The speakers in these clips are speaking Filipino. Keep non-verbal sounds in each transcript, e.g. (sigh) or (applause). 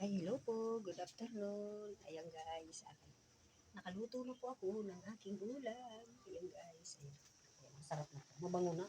Ay, hello po. Good afternoon. Ayan guys. Ay, nakaluto na po ako ng aking ulam. Ayan guys. Ayan. Masarap na. Mabango na.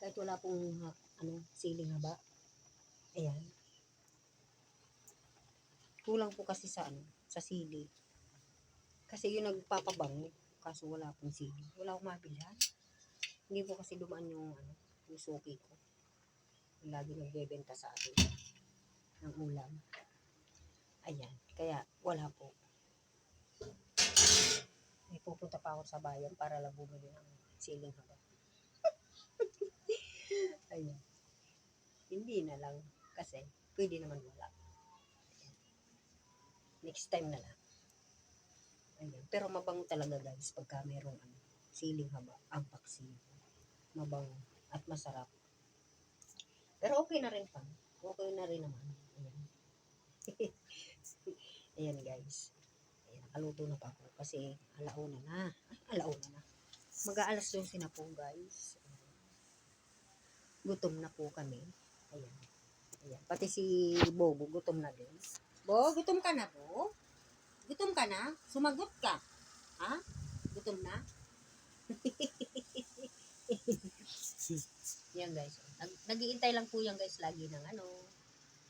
Kahit wala pong ha, ano, siling haba. Ayan. Kulang po kasi sa ano, sa sili. Kasi yun nagpapabango. Kaso wala pong sili. Wala akong mabilhan. Hindi po kasi dumaan yung ano, yung suki ko. Yung lagi nagbebenta sa akin ng ulam. Ayan. Kaya wala po. May pupunta pa ako sa bayan para lang bumili ng siling haba. (laughs) Ayan. Hindi na lang. Kasi pwede naman wala. Next time na lang. Ayan. Pero mabango talaga guys pagka merong ano, siling haba. Ang paksiw. Mabango. At masarap. Pero okay na rin pa. Okay na rin naman. Ayan. (laughs) Ayan guys. Ayan, nakaluto na pa ako kasi alauna na. Ay, alauna na. Mag-aalas 12 na po guys. Gutom na po kami. Ayan. Ayan. Pati si Bobo gutom na din. Bo, gutom ka na po? Gutom ka na? Sumagot ka. Ha? Gutom na? (laughs) yan guys. Nag nag-iintay lang po yan guys lagi ng ano,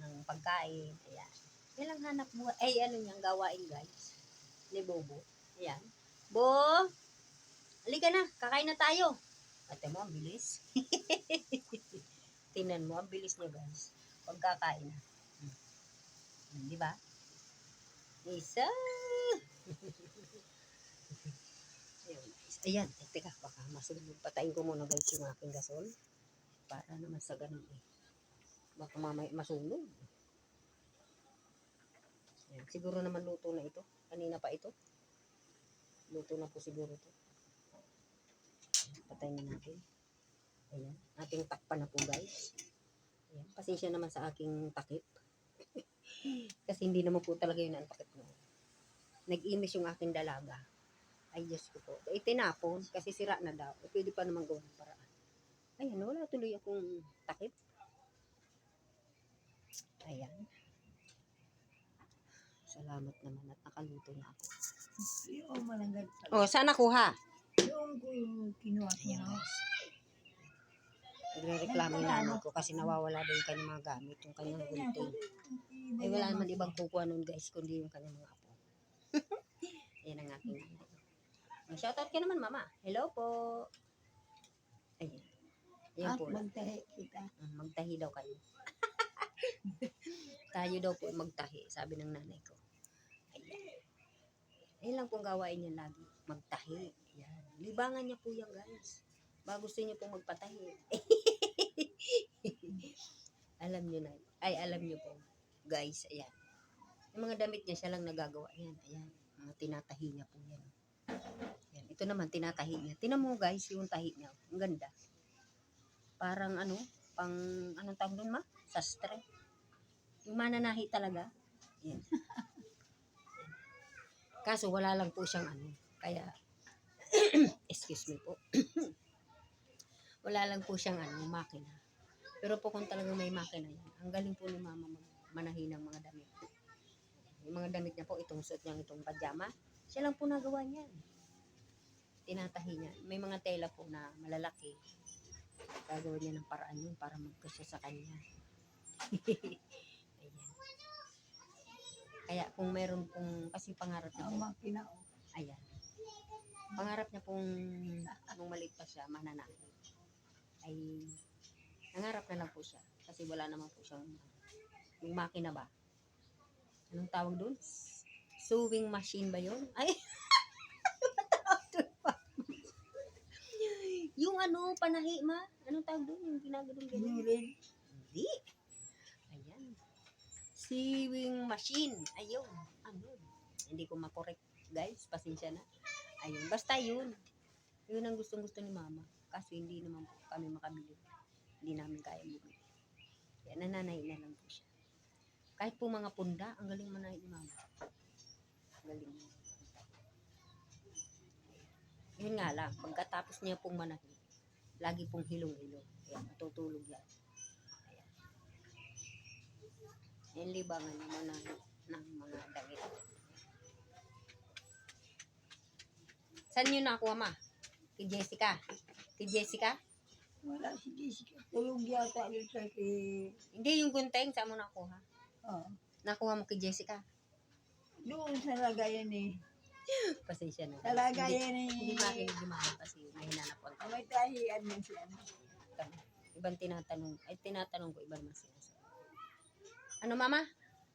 ng pagkain. Ayan. Yan lang hanap buhay. Ay, ano niyang gawain, guys. Ni Bobo. Ayan. Bo! Halika na. Kakain na tayo. Ate mo, ang bilis. (laughs) Tinan mo, ang bilis niya, guys. Pagkakain na. Hmm. Hmm, Di ba? Isa! (laughs) Ayan. Eh, teka, baka masunog. Patayin ko muna, guys, yung aking gasol. Para naman sa ganun, eh. Baka mamay masunog. Ayan, siguro naman luto na ito. Kanina pa ito. Luto na po siguro ito. Patayin na natin. Ayan. Ating takpan na po guys. Ayan. Pasensya naman sa aking takip. (laughs) Kasi hindi naman po talaga yun ang takip mo. Nag-imis yung aking dalaga. Ay, Diyos ko po. Eh, tinapon kasi sira na daw. Eh, pwede pa naman gawin paraan. Ayan, wala tuloy akong takip. Ayan. Salamat naman at nakaluto na ako. Yung malanggan pala. Oh, saan nakuha? Yung kinuha ko na. Nagre-reklamo yung nanay ko kasi nawawala daw yung kanyang mga gamit, yung kanyang gunting. Eh wala naman ibang kukuha nun guys, kundi yung kanyang mga apo. (laughs) Ayan ang aking nanay. Oh, shoutout ka naman mama. Hello po. Ayan. Ayan At po. magtahi kita. Mm, Magtahi daw kayo. (laughs) Tayo daw po magtahi, sabi ng nanay ko. Ayan. Ayun lang pong gawain niya lagi. Magtahi. Ayan. Libangan niya po yan, guys. Ba gusto niyo pong magpatahi. (laughs) alam niyo na. Ay, alam niyo po. Guys, ayan. Yung mga damit niya, siya lang nagagawa yan. Ayan. Mga tinatahi niya po yan. Ayan. Ito naman, tinatahi niya. Tinan mo, guys, yung tahi niya. Ang ganda. Parang ano, pang, anong tawag doon ma? Sastre. Yung mananahi talaga. Yan. Kaso wala lang po siyang ano. Kaya, (clears throat) excuse me po. (clears throat) wala lang po siyang ano, makina. Pero po kung talagang may makina yan, ang galing po ni mama mag manahi ng mga damit. Yung mga damit niya po, itong suot niya, itong pajama, siya lang po nagawa niyan. Tinatahi niya. May mga tela po na malalaki. Gagawin niya ng paraan yun para magkasya sa kanya. (laughs) Kaya kung meron pong, kasi pangarap niya Ang po, makina. oh. ayan. Pangarap niya pong, nung maliit pa siya, mananahi. Ay, nangarap na lang po siya. Kasi wala naman po siyang, yung makina ba? Anong tawag doon? Sewing machine ba yun? Ay, (laughs) tawag doon pa. yung ano, panahi ma? Anong tawag doon? Yung ginagano'n ganun? Hinulin. Hindi. Sewing machine. Ayun. Ano? Hindi ko makorek, guys. Pasensya na. Ayun. Basta yun. Yun ang gustong-gusto ni mama. Kaso hindi naman kami makabili. Hindi namin kaya bumili. Kaya nananay na lang po siya. Kahit po mga punda, ang galing manahi ni mama. Galing. Yun nga lang, pagkatapos niya pong manahi, lagi pong hilong-hilong. Ayan, natutulog yan. Yan libangan mo na ng mga damit. Saan nyo nakuha ma? Kay Jessica? Kay Jessica? Wala si Jessica. Tulog yata ulit kay kay... Hindi, yung gunting, saan mo nakuha? Oh. Nakuha mo kay Jessica? Doon sa lagayan (gasps) eh. Pasensya na. Sa lagayan eh. Hindi makinig yung mga kasi may hinanap ko. Ah, May tahian man siya. Ibang tinatanong, ay tinatanong ko, ibang mas sinasabi. Ano mama?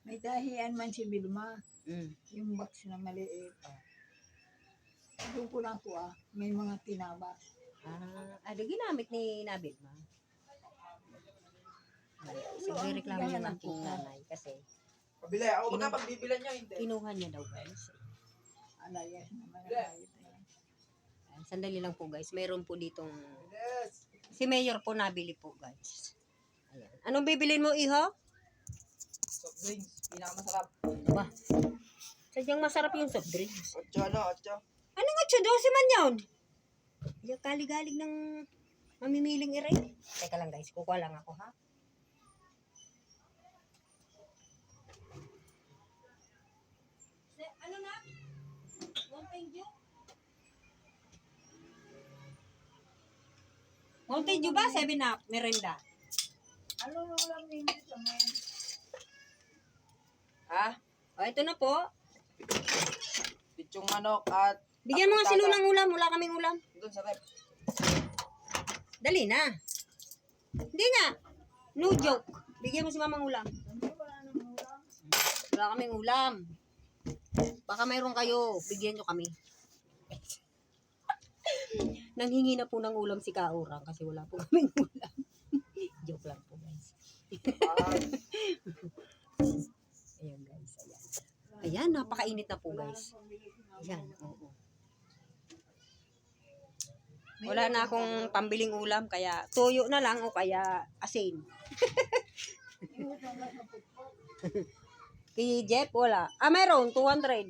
May tahian man si Vilma. Mm. Yung box na maliit. Doon ko lang po ah. May mga tinaba. Ah, ano ginamit ni Nabil, ma? Siguro reklamo yung aking nanay kasi Pabili. Ako ba nga pagbibilan niya? Hindi. kinuha niya daw guys. Alayas naman. hayop na yan. Ah, Sandali lang po guys, mayroon po ditong, Yes. si Mayor po nabili po guys. Ayan. Anong bibilin mo, iho? Soft drinks. Pinakamasarap. Ba? Sadyang masarap yung soft drinks. Ocho ano, ocho. Anong 8-12 man yun? Yung kaligalig ng mamimiling iray. Teka lang guys, kukuha lang ako ha. Ano na? Mountain Dew? Mountain Dew ba? 7 up, merenda. Ano nung lang ninyo sa ngayon? Ha? O, ito na po. Litsong manok at... Bigyan mo nga apritada. sinulang ulam. Wala kaming ulam. Doon sa rep. Dali na. Hindi nga. No joke. Bigyan mo si mamang ulam. Wala nang ulam? Wala kaming ulam. Baka mayroon kayo. Bigyan nyo kami. (laughs) Nanghingi na po ng ulam si Kaurang kasi wala po kaming ulam. (laughs) joke lang po guys. (laughs) Ah, Ayan guys. Ayan. Ayan, napakainit na po guys. Ayan, oo. Wala na akong pambiling ulam kaya tuyo na lang o kaya asin. (laughs) Kay Jeff, wala. Ah, meron, 200.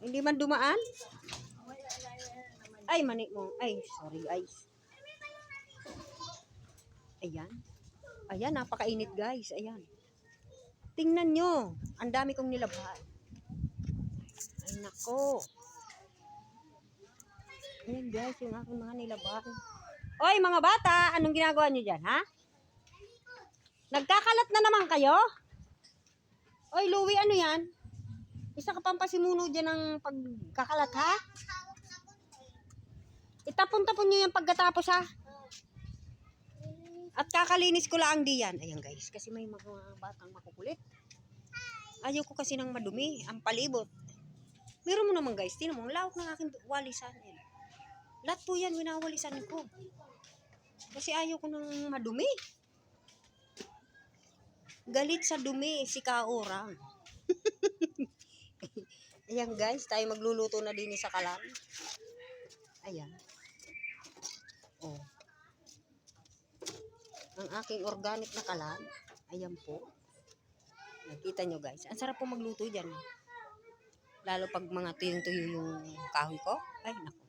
Hindi man dumaan? Ay, mani mo. Ay, sorry guys. Ayan. Ayan, napakainit guys. Ayan. Tingnan nyo. Ang dami kong nilabhan. Ay, nako. Ayan guys, yung aking mga nilabhan. Oy, mga bata, anong ginagawa nyo dyan, ha? Nagkakalat na naman kayo? Oy, Louie, ano yan? Isa ka pang pasimuno dyan ng pagkakalat, ha? Itapon-tapon nyo yan pagkatapos, ha? At kakalinis ko lang diyan. Ayan guys, kasi may mga batang makukulit. Ayaw ko kasi ng madumi, ang palibot. Meron mo naman guys, tinan mo, lawak ng aking walisan. Eh. Lahat po yan, winawalisan ko. Kasi ayaw ko ng madumi. Galit sa dumi, si Kaorang. (laughs) Ayan guys, tayo magluluto na din sa kalan. Ayan. Ang aking organic na kalan. Ayan po. Nakita nyo guys. Ang sarap po magluto dyan. Lalo pag mga tuyong-tuyo yung kahoy ko. Ay, nako.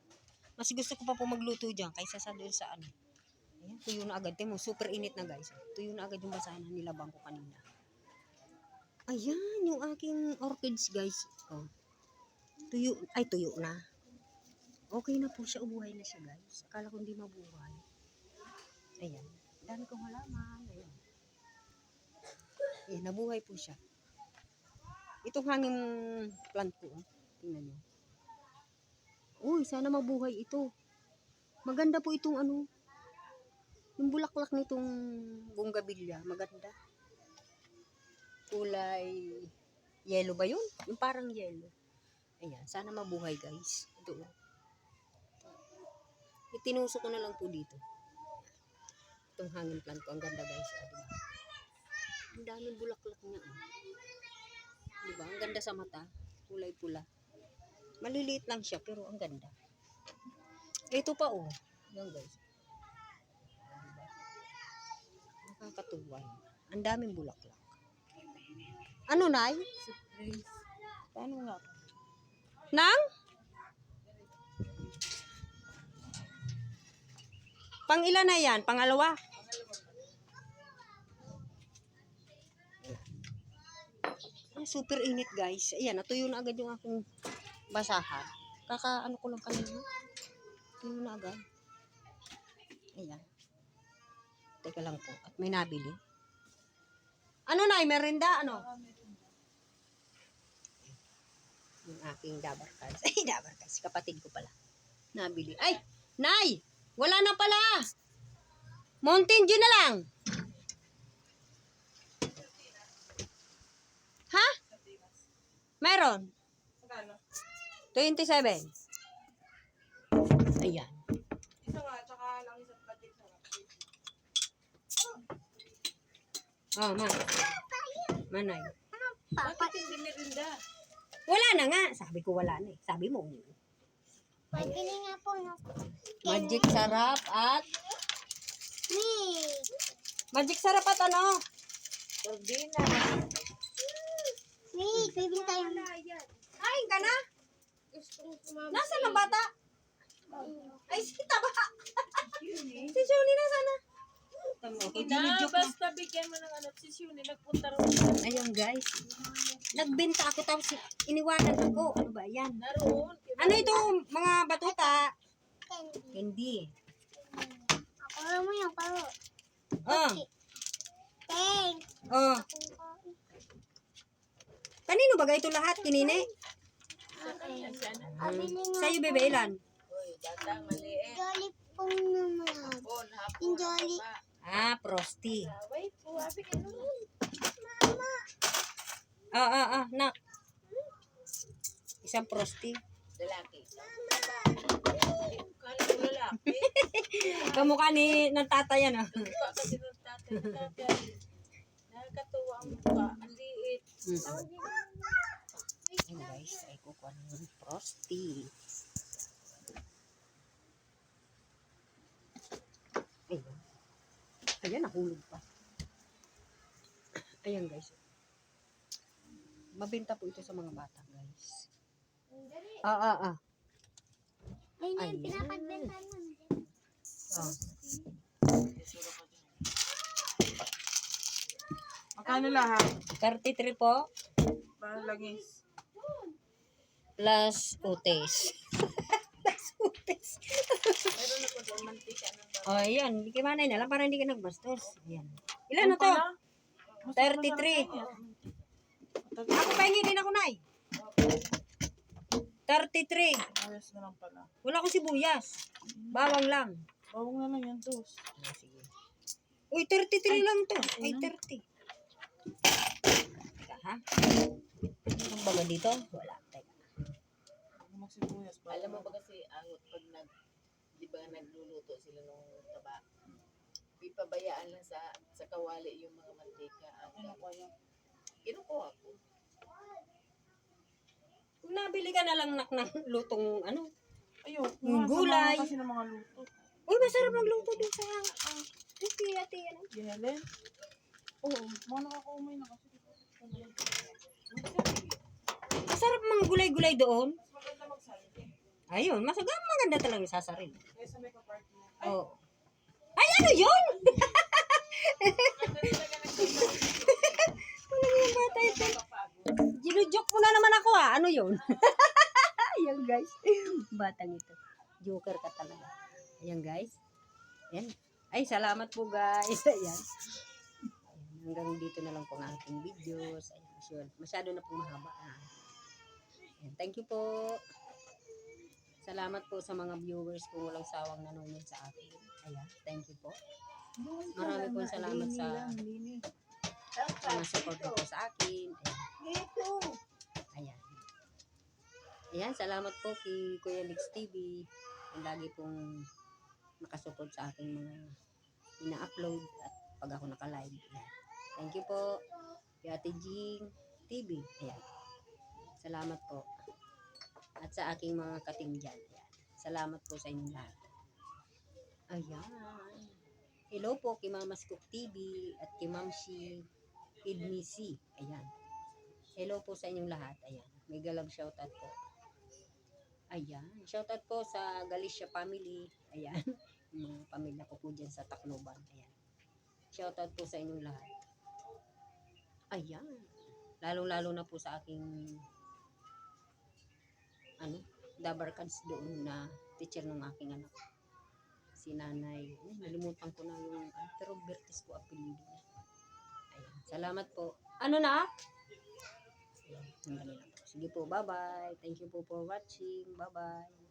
Mas gusto ko pa po magluto dyan kaysa sa doon sa ano. Ayan, tuyo na agad. Timo, super init na guys. Tuyo na agad yung basahan na nilabang ko kanina. Ayan, yung aking orchids guys. Oh. Tuyo, ay tuyo na. Okay na po siya, ubuhay na siya guys. Akala ko hindi mabuhay. Ayan. Dami kong halaman. Ayan, nabuhay po siya. Itong hanging plant ko. oh. Tingnan nyo. Uy, sana mabuhay ito. Maganda po itong ano. Yung bulaklak nitong bonggabilya. Maganda. Kulay yellow ba yun? Yung parang yellow. Ayan, sana mabuhay guys. Ito. oh. Itinuso ko na lang po dito. Itong hangin plant ko. Ang ganda guys. Ah, diba? Ang daming bulaklak niya. Oh. Diba? Ang ganda sa mata. Kulay pula. Maliliit lang siya pero ang ganda. Ito pa oh. Yan guys. Diba? Nakakatuwa. Ang daming bulaklak. Ano, Nay? Paano nga? Nang? Pang ilan na yan? Pangalawa? Super init guys. Ayan, natuyo na agad yung aking basahan. Kaka ano ko lang kanina. Tuyo na agad. Ayan. Teka lang po. At may nabili. Ano na, merinda? Ano? Yung aking dabarkas. (laughs) Ay, dabarkas. Kapatid ko pala. Nabili. Ay! Nay! Wala na pala! Mountain Dew na lang! Ha? Meron. 27. Ayan. Isa nga, tsaka lang isang budget sa Oh, man. Manay. Bakit hindi merinda? Wala na nga. Sabi ko wala na eh. Sabi mo. Pagkini nga po no. Magic sarap at... Magic sarap at ano? Turbina. Me, bibili tayo. Kain ka na? Nasaan ang bata? Ay, si Taba. (laughs) si Shuni na sana. Na, basta bigyan mo ng ano, si Shuni, nagpunta rin Ayun guys. Nagbenta ako tapos iniwanan ako. Ano ba yan? naroon. Ano ito mga batuta? Candy. Hindi. Ako mo yung paro. Oh. Thanks. Oh. Kanino ba ito lahat? Nga. Sa'yo bebe ilan? Jolly pong naman. Yung jolly. Ah, ka naman. Ah, ah, ah, nak. Isang Frosty. Lalaki. (laughs) Kamukha ni ng tatay yan ah. Nakakatuwa ang mukha. Ang liit. Ayun guys, ay kukuha ng Frosty. Ayun. Ayan, nahulog pa. Ayan guys. Mabenta po ito sa mga bata guys. Ah, ah, ah. Ay, na Ayan. yung pinapagbenta nun. ah. Magkano lahat? 33 po Parang langis. Plus utes. (laughs) plus utes. (laughs) Oh, ayan. Hindi ka manay na lang para hindi ka nagbastos. Ayan. Ilan na to? 33. Ako pahingi din ako, Nay. 33. Ayos na lang pala. Wala akong sibuyas. Bawang lang. Bawang na lang yan, dos. Ah, sige. Uy, 33 lang to. Ay, 30. Teka, ha? Ang baga dito? Wala. Magsibuyas. bawang Alam mo ba kasi angot pag nag, di ba nagluluto sila nung taba, ipabayaan lang sa sa kawali yung mga mantika at Ano ko yan? kinukuha ko. Kung nabili ka na lang nak ng lutong ano. Ayun, Yung gulay. kasi ng mga luto. Uy, masarap magluto din sa uh, ate, ate, ano? Ginalin. Oo. Mga nakakaumay na kasi. Masarap mga gulay-gulay doon. Ayun, mas maganda talaga yung sasaril. Kaysa may kaparty mo. Oo. Ay, ano yun? Wala (laughs) yung bata ito. Ginujoke mo na naman ako ah. Ano yun? (laughs) Ayan guys. Batang ito. Joker ka talaga. Ayan guys. Ayan. Ay, salamat po guys. (laughs) Ayan. Hanggang dito na lang po ang aking videos. Ayan. Masyado na po mahaba. Ah. Ayan. Thank you po. Salamat po sa mga viewers kung walang sawang nanonood sa akin. Ayan. Thank you po. Marami po salamat sa mga support po sa akin. Ayan. Ayan. Ayan, salamat po kay Kuya Lix TV. Ang lagi pong nakasupport sa aking mga ina-upload at pag ako naka-live. Ayan. Thank you po. Kay Ate Jing TV. Ayan. Salamat po. At sa aking mga kating dyan. Ayan. Salamat po sa inyong lahat. Ayan. Hello po kay Mama Scoop TV at kay Ma'am Shi Idmisi. Ayan. Hello po sa inyong lahat. Ayan. May galab shoutout po. Ayan. Shoutout po sa Galicia family. Ayan. (laughs) Mga pamilya ko po dyan sa Tacloban. Ayan. Shoutout po sa inyong lahat. Ayan. Lalong-lalo na po sa aking ano, dabarkads doon na teacher ng aking anak. Si nanay, eh, nalimutan ko na yung, ano, pero Bertis ko apelido niya. Ayan, salamat po. Ano na? Ayan, lang po. Sige po, bye-bye. Thank you po for watching. Bye-bye.